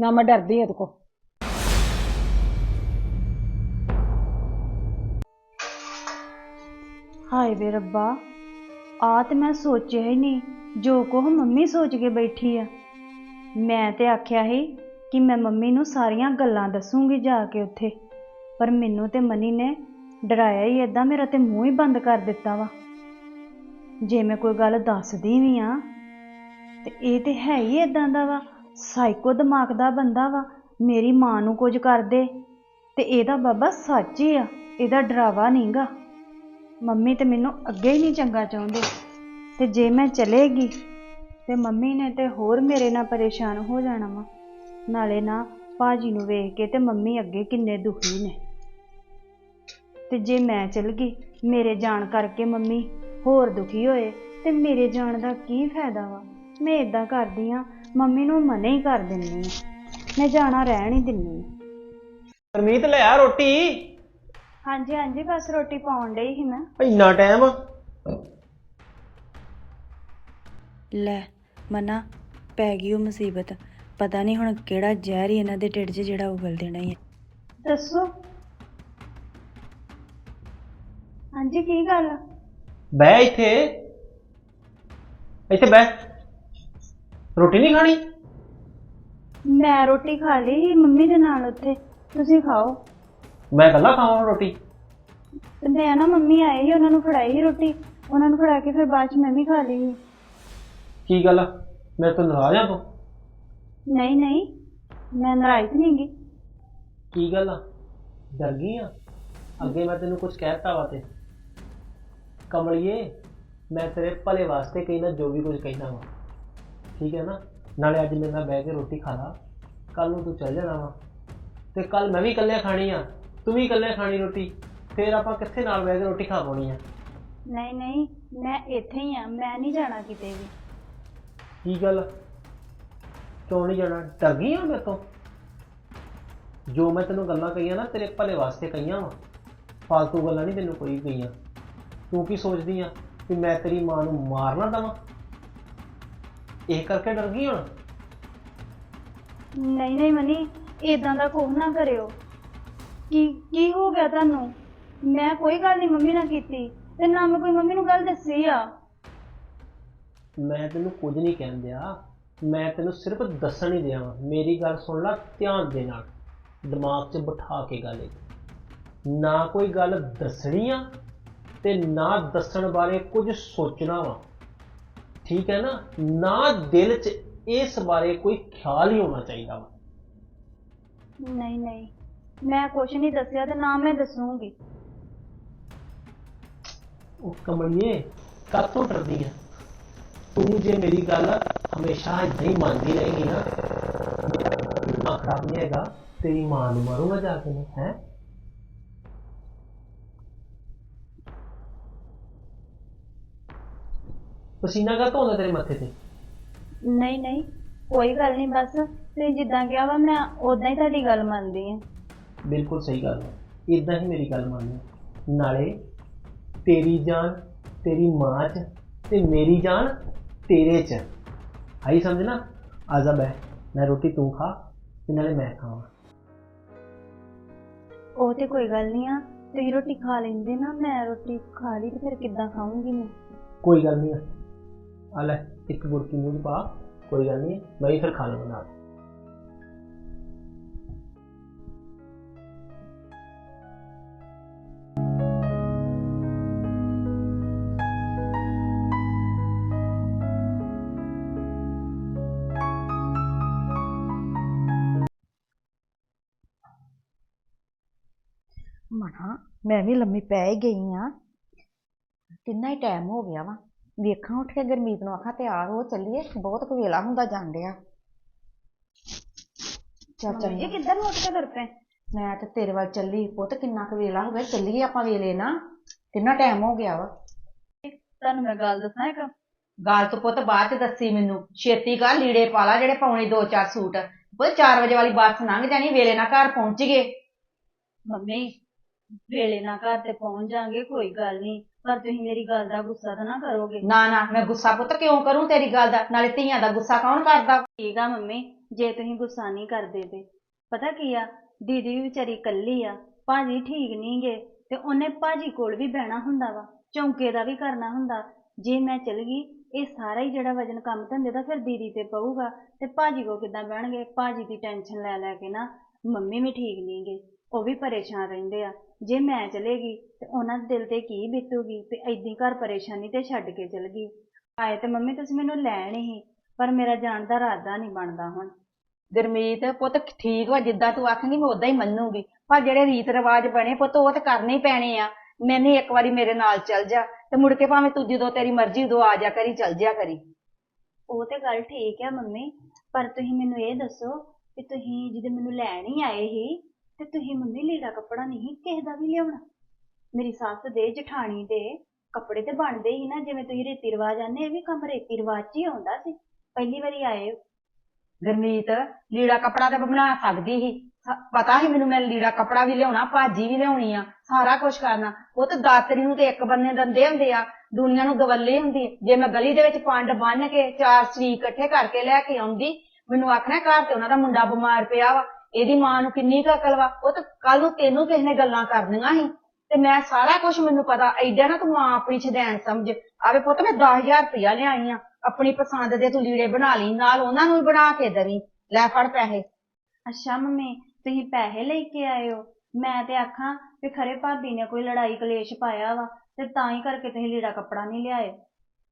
ਨਾ ਮੈਂ ਡਰਦੀ ਇਹਦੇ ਕੋ ਹਾਏ ਵੇ ਰੱਬਾ ਆ ਤੇ ਮੈਂ ਸੋਚਿਆ ਹੀ ਨਹੀਂ। ਜੋ ਕੁਛ ਮੰਮੀ ਸੋਚ ਕੇ ਬੈਠੀ ਆ। ਮੈਂ ਤੇ ਆਖਿਆ ਸੀ ਕਿ ਮੈਂ ਮੰਮੀ ਨੂੰ ਸਾਰੀਆਂ ਗੱਲਾਂ ਦੱਸੂਗੀ ਜਾ ਕੇ ਉੱਥੇ, ਪਰ ਮੈਨੂੰ ਤੇ ਮਨੀ ਨੇ ਡਰਾਇਆ ਹੀ ਏਦਾਂ ਮੇਰਾ ਤੇ ਮੂੰਹ ਹੀ ਬੰਦ ਕਰ ਦਿੱਤਾ ਵਾ। ਜੇ ਮੈਂ ਕੋਈ ਗੱਲ ਦੱਸਦੀ ਵੀ ਆ, ਤੇ ਇਹ ਤੇ ਹੈ ਹੀ ਏਦਾਂ ਦਾ ਵਾ ਸਾਈਕੋ ਦਿਮਾਗ ਦਾ ਬੰਦਾ ਵਾ, ਮੇਰੀ ਮਾਂ ਨੂੰ ਕੁਝ ਕਰ ਦੇ ਤੇ ਇਹਦਾ ਬਾਬਾ ਸੱਚ ਹੀ ਆ, ਇਹਦਾ ਡਰਾਵਾ ਨਹੀਂਗਾ। ਮੰਮੀ ਤੇ ਮੈਨੂੰ ਅੱਗੇ ਹੀ ਨਹੀਂ ਚੰਗਾ ਚਾਹੁੰਦੇ, ਤੇ ਜੇ ਮੈਂ ਚਲੇਗੀ ਤੇ ਮੰਮੀ ਨੇ ਤੇ ਹੋਰ ਮੇਰੇ ਨਾਲ ਪਰੇਸ਼ਾਨ ਹੋ ਜਾਣਾ ਵਾ। ਨਾਲੇ ਨਾ ਭਾਜੀ ਨੂੰ ਵੇਖ ਕੇ ਤੇ ਮੰਮੀ ਅੱਗੇ ਕਿੰਨੇ ਦੁਖੀ ਨੇ। ਤੇ ਜੇ ਮੈਂ ਚਲ ਗਈ ਮੇਰੇ ਜਾਣ ਕਰਕੇ ਮੰਮੀ ਹੋਰ ਦੁਖੀ ਹੋਏ ਤੇ ਮੇਰੇ ਜਾਣ ਦਾ ਕੀ ਫਾਇਦਾ ਵਾ? ਮੈਂ ਇਦਾਂ ਕਰਦੀ ਆ ਮੰਮੀ ਨੂੰ ਮਨਾ ਹੀ ਕਰ ਦਿੰਨੀ ਆ। ਮੈਂ ਜਾਣਾ ਰਹਿਣ ਹੀ ਦਿੰਨੀ ਆ। ਗੁਰਮੀਤ ਲੈ ਆ ਰੋਟੀ। ਹਾਂਜੀ ਹਾਂਜੀ ਬਸ ਰੋਟੀ ਪਾਉਣ ਡਈ ਸੀ ਮੈਂ। ਇੰਨਾ ਟਾਈਮ। ਲੈ ਮਨਾ ਪੈ ਗਈ ਉਹ ਮੁਸੀਬਤ। ਪਤਾ ਨਹੀਂ ਹੁਣ ਕਿਹੜਾ ਜ਼ਹਿਰ ਹੀ ਇਹਨਾਂ ਦੇ ਢਿੱਡ 'ਚ ਜਿਹੜਾ ਉਗਲ ਦੇਣਾ ਹੀ ਹੈ। ਦੱਸੋ। ਹਾਂਜੀ ਕੀ ਗੱਲ ਆ? ਬਹਿ ਇੱਥੇ। ਇੱਥੇ ਬਹਿ। ਰੋਟੀ ਨਹੀਂ ਖਾਣੀ? ਮੈਂ ਰੋਟੀ ਖਾ ਲਈ ਸੀ ਮੰਮੀ ਦੇ ਨਾਲ ਉੱਥੇ। ਤੁਸੀਂ ਖਾਓ। ਮੈਂ ਇਕੱਲਾ ਖਾਵਾਂ ਰੋਟੀ? ਤੇ ਮੈਂ ਨਾ ਮੰਮੀ ਆਏ ਸੀ ਉਹਨਾਂ ਨੂੰ ਫੜਾਈ ਸੀ ਰੋਟੀ। ਉਹਨਾਂ ਨੂੰ ਫੜਾ ਕੇ ਫਿਰ ਬਾਅਦ ਚ ਮੈਂ ਵੀ ਖਾ ਲਈ ਸੀ। ਕੀ ਗੱਲ ਆ? ਮੇਰੇ ਤੋਂ ਨਾਰਾਜ਼ ਆ ਤੂੰ? ਨਹੀਂ ਨਹੀਂ ਮੈਂ ਨਾਰਾਜ਼ ਨਹੀਂ ਗੀ ਕੀ ਗੱਲ ਆ? ਡਰ ਗਈ ਆ? ਅੱਗੇ ਮੈਂ ਤੈਨੂੰ ਕੁਝ ਕਹਿਤਾ ਵਾ ਤੇ। ਕਮਲਿਏ ਮੈਂ ਤੇਰੇ ਭਲੇ ਵਾਸਤੇ ਕਹਿਣਾ ਜੋ ਵੀ ਕੁਝ ਕਹਿਣਾ ਵਾ। ਠੀਕ ਹੈ ਨਾ? ਨਾਲੇ ਅੱਜ ਮੇਰੇ ਨਾਲ ਬਹਿ ਕੇ ਰੋਟੀ ਖਾ ਲਾ। ਕੱਲ ਨੂੰ ਤੂੰ ਚੱਲ ਜਾਣਾ ਵਾ। ਤੇ ਕੱਲ ਮੈਂ ਵੀ ਇਕੱਲੇ ਖਾਣੀ ਆ। ਤੂੰ ਵੀ ਇਕੱਲੇ ਖਾਣੀ ਰੋਟੀ। ਫੇਰ ਆਪਾਂ ਕਿੱਥੇ ਨਾਲ ਬਹਿ ਕੇ ਰੋਟੀ ਖਾ ਪਾਉਣੀ ਆ? ਨਹੀਂ ਨਹੀਂ ਮੈਂ ਇੱਥੇ ਹੀ ਆ। ਮੈਂ ਨਹੀਂ ਜਾਣਾ ਕਿਤੇ ਵੀ। ਕੀ ਗੱਲ? ਕਿਉਂ ਨਹੀਂ ਜਾਣਾ? ਡਰ ਗਈ ਆ ਮੇਰੇ ਤੋਂ? ਜੋ ਮੈਂ ਤੈਨੂੰ ਗੱਲਾਂ ਕਹੀਆਂ ਨਾ, ਤੇਰੇ ਭਲੇ ਵਾਸਤੇ ਕਹੀਆਂ ਵਾ। ਫਾਲਤੂ ਗੱਲਾਂ ਨਹੀਂ ਤੈਨੂੰ ਕੋਈ ਕਹੀਆਂ। ਤੂੰ ਕੀ ਸੋਚਦੀ ਆ ਕਿ ਮੈਂ ਤੇਰੀ ਮਾਂ ਨੂੰ ਮਾਰਨਾ ਦਵਾਂ? ਇਹ ਕਰਕੇ ਡਰ ਗਈ ਹੁਣ ਨਹੀਂ ਨਹੀਂ ਮਨੀ ਇਦਾਂ ਦਾ ਕੁਝ ਨਾ ਕਰਿਓ। ਕੀ ਕੀ ਹੋ ਗਿਆ ਤੁਹਾਨੂੰ? ਮੈਂ ਕੋਈ ਗੱਲ ਨਹੀਂ ਮੰਮੀ ਨਾਲ ਕੀਤੀ, ਤੇ ਨਾ ਮੈਂ ਕੋਈ ਮੰਮੀ ਨੂੰ ਗੱਲ ਦੱਸੀ ਆ। ਮੈਂ ਤੈਨੂੰ ਕੁਝ ਨਹੀਂ ਕਹਿਣ ਦਿਆ। ਮੈਂ ਤੈਨੂੰ ਸਿਰਫ ਦੱਸਣ ਹੀ ਦਿਆ ਵਾਂ। ਮੇਰੀ ਗੱਲ ਸੁਣ ਲੈ ਧਿਆਨ ਦੇ ਨਾਲ। ਦਿਮਾਗ 'ਚ ਬਿਠਾ ਕੇ ਗੱਲ ਇਹ ਨਾ ਕੋਈ ਗੱਲ ਦੱਸਣੀ ਆ ਤੇ ਨਾ ਦੱਸਣ ਬਾਰੇ ਕੁਝ ਸੋਚਣਾ ਵਾ। ਠੀਕ ਹੈ ਨਾ? ਨਾ ਦਿਲ 'ਚ ਇਸ ਬਾਰੇ ਕੋਈ ਖਿਆਲ ਹੀ ਹੋਣਾ ਚਾਹੀਦਾ ਵਾ। ਨਹੀਂ ਨਹੀਂ। ਮੈਂ ਕੁਛ ਨਹੀਂ ਦੱਸਿਆ ਤੇ ਨਾ ਮੈਂ ਦੱਸੂਗੀ। ਉਹ ਕਮਲੀਏ ਕਾਤੋਂ ਡਰਦੀ ਆ? ਤੂੰ ਜੇ ਮੇਰੀ ਗੱਲ ਹਮੇਸ਼ਾ ਏਦਾਂ ਹੀ ਮੰਨਦੀ ਰਹੇਗੀ ਨਾ ਨਾ ਖਰਾਬ ਨਹੀਂ ਹੈਗਾ ਤੇਰੀ ਮਾਂ ਨੂੰ ਮਾਰੂੰਗਾ ਜਾ ਕੇ ਮੈਂ ਹੈ? ਪਸੀਨਾ ਕਾ ਧੋਂਦਾ ਤੇਰੇ ਮੱਥੇ ਤੇ? ਨਹੀਂ ਨਹੀਂ ਕੋਈ ਗੱਲ ਨਹੀਂ ਬਸ ਤੁਸੀਂ ਜਿੱਦਾਂ ਕਿਹਾ ਵਾ ਮੈਂ ਉਦਾਂ ਹੀ ਤੁਹਾਡੀ ਗੱਲ ਮੰਨਦੀ ਆ ਬਿਲਕੁਲ ਸਹੀ ਗੱਲ ਹੈ ਇਦਾਂ ਹੀ ਮੇਰੀ ਗੱਲ ਮੰਨ ਨਾਲੇ ਤੇਰੀ ਜਾਨ ਤੇਰੀ ਮਾਂ 'ਚ ਤੇ ਮੇਰੀ ਜਾਨ ਤੇਰੇ 'ਚ। ਆਈ ਸਮਝ ਨਾ? ਆਜ਼ਾ ਬੈ ਮੈਂ ਰੋਟੀ ਤੂੰ ਖਾ ਤੇ ਨਾਲੇ ਮੈਂ ਖਾਵਾਂ। ਉਹ ਤੇ ਕੋਈ ਗੱਲ ਨਹੀਂ ਆ। ਤੁਸੀਂ ਰੋਟੀ ਖਾ ਲੈਂਦੇ ਨਾ ਮੈਂ ਰੋਟੀ ਖਾ ਲਈ ਤੇ ਫਿਰ ਕਿੱਦਾਂ ਖਾਊਂਗੀ ਮੈਂ? ਕੋਈ ਗੱਲ ਨਹੀਂ ਆ। ਲੈ ਇੱਕ ਗੁਰਕੀ ਮੂੰਹ 'ਚ ਪਾ। ਕੋਈ ਗੱਲ ਨਹੀਂ ਮੈਂ ਹੀ ਫਿਰ ਖਾ ਲਵਾਂਗਾ ਮਣਾ ਮੈਂ ਵੀ ਲੰਮੀ ਪੈ ਹੀ ਗਈ ਆ। ਕਿੰਨਾ ਹੀ ਟਾਈਮ ਹੋ ਗਿਆ ਵਾ। ਵੇਖਾਂ ਉੱਠ ਕੇ ਗੁਰਮੀਤ ਨੂੰ ਆਖਾਂ ਤਿਆਰ ਹੋ ਚੱਲੀਏ। ਬਹੁਤ ਕੁ ਵੇਲਾ ਹੁੰਦਾ ਜਾਣ ਡਿਆ। ਚੱਲ ਇਹ ਕਿੱਧਰ ਨੂੰ ਉੱਠ ਕੇ ਤੁਰ ਪਏ? ਮੈਂ ਤੇ ਤੇਰੇ ਵੱਲ ਚੱਲੀ। ਪੁੱਤ ਕਿੰਨਾ ਕੁ ਵੇਲਾ ਹੋ ਗਿਆ। ਚੱਲੀਏ ਆਪਾਂ ਵੇਲੇ ਨਾ। ਕਿੰਨਾ ਟਾਈਮ ਹੋ ਗਿਆ ਵਾ। ਤੁਹਾਨੂੰ ਮੈਂ ਗੱਲ ਦੱਸਾਂ ਇੱਕ? ਗੱਲ ਤੋਂ ਪੁੱਤ ਬਾਅਦ ਚ ਦੱਸੀ ਮੈਨੂੰ। ਛੇਤੀ ਕਰ ਲੀੜੇ ਪਾ ਲਾ ਜਿਹੜੇ ਪਾਉਣੇ ਦੋ ਚਾਰ ਸੂਟ। ਪੁੱਤ 4 ਵਜੇ ਵਾਲੀ ਬੱਸ ਲੰਘ ਜਾਣੀ ਵੇਲੇ ਨਾਲ ਘਰ ਪਹੁੰਚ ਗਏ। ਮੰਮੀ ਵੇਲੇ ਨਾਲ ਘਰ ਤੇ ਪਹੁੰਚ ਜਾਾਂਗੇ ਕੋਈ ਗੱਲ ਨਹੀਂ ਪਰ ਤੁਸੀਂ ਮੇਰੀ ਗੱਲ ਦਾ ਗੁੱਸਾ ਤਾਂ ਨਾ ਕਰੋਗੇ। ਨਾ ਨਾ ਮੈਂ ਗੁੱਸਾ ਪੁੱਤ ਕਿਉਂ ਕਰੂੰ ਤੇਰੀ ਗੱਲ ਦਾ? ਨਾਲੇ ਧੀਆਂ ਦਾ ਗੁੱਸਾ ਕੌਣ ਕਰਦਾ? ਠੀਕ ਆ ਮੰਮੀ ਜੇ ਤੁਸੀਂ ਗੁੱਸਾ ਨਹੀਂ ਕਰਦੇ ਤੇ। ਪਤਾ ਕੀ ਆ? ਦੀਦੀ ਵੀ ਵਿਚਾਰੀ ਇਕੱਲੀ ਆ। ਭਾਜੀ ਠੀਕ ਨਹੀਂ ਗੇ ਤੇ ਉਹਨੇ ਭਾਜੀ ਕੋਲ ਵੀ ਬਹਿਣਾ ਹੁੰਦਾ ਵਾ ਚੌਂਕੇ ਦਾ ਵੀ ਕਰਨਾ ਹੁੰਦਾ। ਜੇ ਮੈਂ ਚਲ ਗਈ ਇਹ ਸਾਰਾ ਹੀ ਜਿਹੜਾ ਵਜਨ ਕੰਮ ਧੰਦੇ ਦਾ ਫਿਰ ਦੀਦੀ ਤੇ ਪਊਗਾ। ਤੇ ਭਾਜੀ ਕੋ ਕਿੱਦਾਂ ਬਹਿਣਗੇ? ਭਾਜੀ ਦੀ ਟੈਨਸ਼ਨ ਲੈ ਲੈ ਕੇ ਨਾ। ਮੰਮੀ ਵੀ ਠੀਕ ਨਹੀਂ ਗੇ ਉਹ ਵੀ ਪਰੇਸ਼ਾਨ ਰਹਿੰਦੇ ਆ। ਜੇ ਮੈਂ ਚਲੇਗੀ ਤੇ ਉਹਨਾਂ ਦੇ ਦਿਲ ਤੇ ਕੀ ਬੀਤੂਗੀ ਤੇ ਐਦੀ ਘਰ ਪਰੇਸ਼ਾਨੀ ਤੇ ਛੱਡ ਕੇ ਚਲ ਗਈ ਆਏ ਤੇ ਮੰਮੀ ਤੁਸੀਂ ਮੈਨੂੰ ਲੈਣ ਹੀ ਪਰ ਮੇਰਾ ਜਾਣ ਦਾ ਇਰਾਦਾ ਨਹੀਂ ਬਣਦਾ ਹੁਣ। ਗੁਰਮੀਤ ਪੁੱਤ ਠੀਕ ਵਾ ਜਿੱਦਾਂ ਤੂੰ ਆਖੇਂਗੀ ਮੈਂ ਉਦਾਂ ਹੀ ਮੰਨੂਗੀ। ਪਰ ਜਿਹੜੇ ਰੀਤ ਰਿਵਾਜ ਬਣੇ ਪੁੱਤ ਉਹ ਤੇ ਕਰਨੇ ਹੀ ਪੈਣੇ ਆ। ਮੈਨੇ ਇੱਕ ਵਾਰੀ ਮੇਰੇ ਨਾਲ ਚੱਲ ਜਾ ਤੇ ਮੁੜ ਕੇ ਭਾਵੇਂ ਤੂੰ ਜਦੋਂ ਤੇਰੀ ਮਰਜ਼ੀ ਉਦੋਂ ਆ ਜਾ ਕਰੀ ਚੱਲ ਜਾ ਕਰੀ। ਉਹ ਤੇ ਗੱਲ ਠੀਕ ਆ ਮੰਮੀ ਪਰ ਤੁਸੀਂ ਮੈਨੂੰ ਇਹ ਦੱਸੋ ਕਿ ਤੁਸੀਂ ਜਦੋਂ ਮੈਨੂੰ ਲੈਣ ਹੀ ਆਏ ਸੀ ਤੇ ਤੁਸੀਂ ਮੰਮੀ ਲੀੜਾ ਕੱਪੜਾ ਨਹੀਂ ਕਿਸੇ ਦਾ ਵੀ ਲਿਆਉਣਾ। ਮੇਰੀ ਸੱਸ ਦੇ ਜਠਾਣੀ ਦੇ ਕੱਪੜੇ ਤੇ ਬਣਦੇ ਹੀ ਨਾ, ਜਿਵੇਂ ਤੁਸੀਂ ਰੀਤੀ ਰਿਵਾਜ ਆਨੇ ਇਹ ਵੀ ਕੰਮ ਰੀਤੀ ਰਿਵਾਜ 'ਚ ਹੀ ਆਉਂਦਾ ਸੀ। ਪਹਿਲੀ ਵਾਰੀ ਆਏ ਹੋ। ਗੁਰਮੀਤ, ਲੀੜਾ ਕਪੜਾ ਤੇ ਬਣਾ ਸਕਦੀ ਸੀ। ਸ- ਪਤਾ ਸੀ ਮੈਨੂੰ ਮੈਂ ਲੀੜਾ ਕਪੜਾ ਵੀ ਲਿਆਉਣਾ, ਭਾਜੀ ਵੀ ਲਿਆਉਣੀ ਆ, ਸਾਰਾ ਕੁਝ ਕਰਨਾ। ਉਹ ਤੇ ਦਾਤਰੀ ਨੂੰ ਤੇ ਇੱਕ ਬੰਨੇ ਦੰਦੇ ਹੁੰਦੇ ਆ, ਦੁਨੀਆ ਨੂੰ ਗਵੱਲੀ ਹੁੰਦੀ ਜੇ ਮੈਂ ਗਲੀ ਦੇ ਵਿੱਚ ਪੰਡ ਬੰਨ ਕੇ ਚਾਰ ਸਰੀਕ ਇਕੱਠੇ ਕਰਕੇ ਲੈ ਕੇ ਆਉਂਦੀ, ਮੈਨੂੰ ਆਖਣਾ ਘਰ ਤੇ ਉਹਨਾਂ ਦਾ ਮੁੰਡਾ ਬਿਮਾਰ ਪਿਆ ਵਾ। ਇਹਦੀ ਮਾਂ ਨੂੰ ਕਿੰਨੀ ਕੁ ਅਕਲ ਵਾ? ਉਹ ਤਾਂ ਕੱਲ ਨੂੰ ਤੈਨੂੰ ਕਿਸੇ ਨੇ ਗੱਲਾਂ ਕਰਨੀਆਂ ਸੀ। ਤੇ ਮੈਂ ਸਾਰਾ ਕੁਝ ਮੈਨੂੰ ਪਤਾ। ਐਡਾ ਨਾ ਤੂੰ ਮਾਂ ਆਪਣੀ ਛਦੈਣ ਸਮਝ। ਆਵੇ ਪੁੱਤ ਮੈਂ 10000 ਰੁਪਇਆ ਲਿਆਈ ਆ। ਆਪਣੀ ਪਸੰਦ ਦੇ ਤੂੰ ਲੀੜੇ ਬਣਾ ਲਈ। ਨਾਲ ਉਹਨਾਂ ਨੂੰ ਵੀ ਬਣਾ ਕੇ ਦੇਵੀਂ। ਲੈ ਫੜ ਪੈਸੇ। ਅੱਛਾ ਮੰਮੀ ਤੁਸੀਂ ਪੈਸੇ ਲੈ ਕੇ ਆਏ ਹੋ? ਮੈਂ ਤੇ ਆਖਾਂ ਵੀ ਖਰੇ ਭਾਬੀ ਨੇ ਕੋਈ ਲੜਾਈ ਕਲੇਸ਼ ਪਾਇਆ ਵਾ ਤੇ ਤਾਂ ਹੀ ਕਰਕੇ ਤੁਸੀਂ ਲੀੜਾ ਕੱਪੜਾ ਨਹੀਂ ਲਿਆਏ।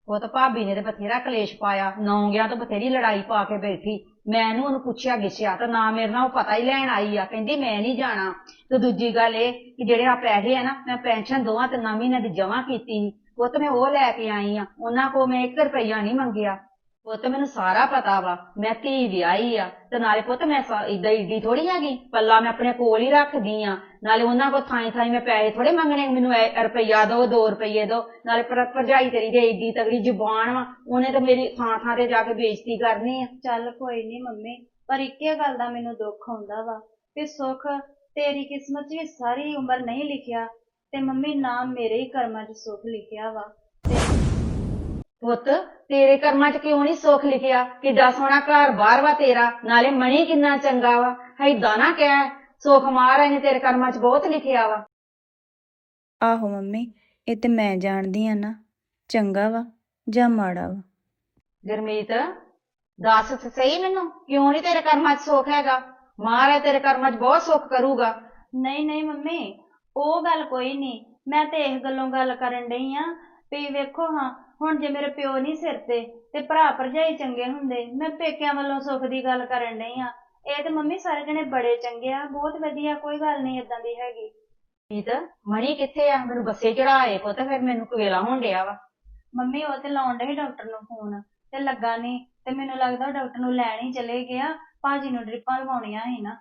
ਉਹ ਤਾਂ ਭਾਬੀ ਨੇ ਤੇ ਬਥੇਰਾ ਕਲੇਸ਼ ਪਾਇਆ। ਨੌਂਗਿਆਂ ਤੋਂ ਬਥੇਰੀ ਲੜਾਈ ਪਾ ਕੇ ਬੈਠੀ। ਮੈਂ ਇਹਨੂੰ ਉਹਨੂੰ ਪੁੱਛਿਆ ਗਿੱਛਿਆ, ਤਾਂ ਨਾ ਮੇਰੇ ਨਾਲ ਉਹ ਪਤਾ ਹੀ ਲੈਣ ਆਈ ਆ, ਕਹਿੰਦੀ ਮੈਂ ਨਹੀਂ ਜਾਣਾ। ਤੇ ਦੂਜੀ ਗੱਲ ਇਹ ਕਿ ਜਿਹੜੇ ਆ ਪੈਸੇ ਆ ਨਾ, ਮੈਂ ਪੈਨਸ਼ਨ ਦੋਵਾਂ ਤੇ ਮਹੀਨਿਆਂ ਦੀ ਜਮ੍ਹਾਂ ਕੀਤੀ ਸੀ। ਉਹ ਤਾਂ ਮੈਂ ਉਹ ਲੈ ਕੇ ਆਈ ਆ, ਉਹਨਾਂ ਕੋ ਮੈਂ 1 ਰੁਪਈਆ ਨਹੀਂ ਮੰਗਿਆ। ਪੁੱਤ, ਮੈਨੂੰ ਸਾਰਾ ਪਤਾ ਵਾ। ਮੈਂ ਧੀ ਵਿਆਹੀ ਆ, ਤੇ ਨਾਲੇ ਪੁੱਤ ਮੈਂ ਇਦਾਂ ਈਡੀ ਥੋੜੀ ਹੈਗੀ। ਪੱਲਾ ਮੈਂ ਆਪਣੇ ਕੋਲ ਹੀ ਰੱਖਦੀ ਆ। ਨਾਲੇ ਉਹਨਾਂ ਕੋ ਥਾਈ ਥਾਈ ਮੈਂ ਪੈਸੇ ਥੋੜੇ ਮੰਗਣੇ ਮੈਨੂੰ ਐ ਰੁਪਈਆ ਦੋ 2 ਰੁਪਈਏ ਦੋ। ਨਾਲੇ ਪਰ ਭਰਜਾਈ ਤੇਰੀ ਦੇ ਈਡੀ ਤਗੜੀ ਜ਼ੁਬਾਨ ਵਾ, ਉਹਨੇ ਤਾਂ ਮੇਰੀ ਥਾਂ ਥਾਂ ਤੇ ਜਾ ਕੇ ਬੇਇੱਜ਼ਤੀ ਕਰਨੀ ਆ। ਚੱਲ ਕੋਈ ਨਹੀਂ ਮੰਮੀ, ਪਰ ਇੱਕੇ ਗੱਲ ਦਾ ਮੈਨੂੰ ਦੁੱਖ ਹੁੰਦਾ ਵਾ ਕਿ ਸੁੱਖ ਤੇਰੀ ਕਿਸਮਤ 'ਚ ਵੀ ਸਾਰੀ ਉਮਰ ਨਹੀਂ ਲਿਖਿਆ ਤੇ ਮੰਮੀ ਨਾਮ ਮੇਰੇ ਹੀ ਕਰਮਾਂ 'ਚ ਸੁੱਖ ਲਿਖਿਆ ਵਾ। ਪੁੱਤ ਤੇਰੇ ਕਰਮਾਂ 'ਚ ਕਿਉਂ ਨਹੀਂ ਸੁੱਖ ਲਿਖਿਆ? ਕਿੱਡਾ ਸੋਹਣਾ ਘਰ ਬਾਹਰ ਵਾ ਤੇਰਾ। ਨਾਲੇ ਮਣੀ ਕਿੰਨਾ ਚੰਗਾ ਵਾ। ਏਦਾਂ ਨਾ ਕਹਿ ਸੁੱਖ ਮਹਾਰਾਜ ਨੇ ਤੇਰੇ ਕਰਮਾਂ 'ਚ ਬਹੁਤ ਲਿਖਿਆ ਵਾ। ਆਹੋ ਮੰਮੀ ਇਹ ਤੇ ਮੈਂ ਜਾਣਦੀ ਆ ਨਾ। ਚੰਗਾ ਵਾ ਜਾਂ ਮਾੜਾ ਵਾ? ਗੁਰਮੀਤ ਦੱਸ ਤੇ ਸਹੀ ਮੈਨੂੰ ਕਿਉਂ ਨਹੀਂ ਤੇਰੇ ਕਰਮਾਂ 'ਚ ਸੁੱਖ ਹੈਗਾ? ਮਹਾਰਾਜ ਤੇਰੇ ਕਰਮਾਂ 'ਚ ਬਹੁਤ ਸੁੱਖ ਕਰੂਗਾ। ਨਹੀਂ ਨਹੀਂ ਮੰਮੀ ਉਹ ਗੱਲ ਕੋਈ ਨਹੀਂ। ਮੈਂ ਤੇ ਇਸ ਗੱਲੋਂ ਗੱਲ ਕਰਨ ਡਈ ਆ ਵੀ ਵੇਖੋ ਹਾਂ ਹੁਣ ਜੇ ਮੇਰੇ ਪਿਓ ਨਹੀਂ ਸਿਰ ਤੇ ਤੇ ਭਰਾ ਭਰਜਾਈ ਚੰਗੇ ਹੁੰਦੇ ਮੈਂ ਪੇਕਿਆਂ ਵੱਲੋਂ ਸੁੱਖ ਦੀ ਗੱਲ ਕਰਨ ਡਈ ਆ। ਇਹ ਤੇ ਮੰਮੀ ਸਾਰੇ ਜਣੇ ਬੜੇ ਚੰਗੇ ਆ ਬਹੁਤ ਵਧੀਆ ਕੋਈ ਗੱਲ ਨਹੀਂ ਇਦਾਂ ਦੀ ਹੈਗੀ। ਗੁਰਮੀਤ ਮਣੀ ਕਿੱਥੇ ਆ? ਮੈਨੂੰ ਬੱਸੇ ਚੜਾਏ ਪੁੱਤ ਫਿਰ ਮੈਨੂੰ ਕਵੇਲਾ ਹੋਣ ਡਿਆ ਵਾ। ਮੰਮੀ ਉਹ ਤੇ ਲਾਉਣ ਡੇ ਡਾਕਟਰ ਨੂੰ ਫੋਨ ਤੇ ਲੱਗਾ ਨਹੀਂ ਤੇ ਮੈਨੂੰ ਲੱਗਦਾ ਉਹ ਡਾਕਟਰ ਨੂੰ ਲੈਣ ਹੀ ਚਲੇ ਗਿਆ ਭਾਜੀ ਨੂੰ ਡ੍ਰਿਪਾਂ ਲਵਾਉਣੀਆਂ ਸੀ ਨਾ।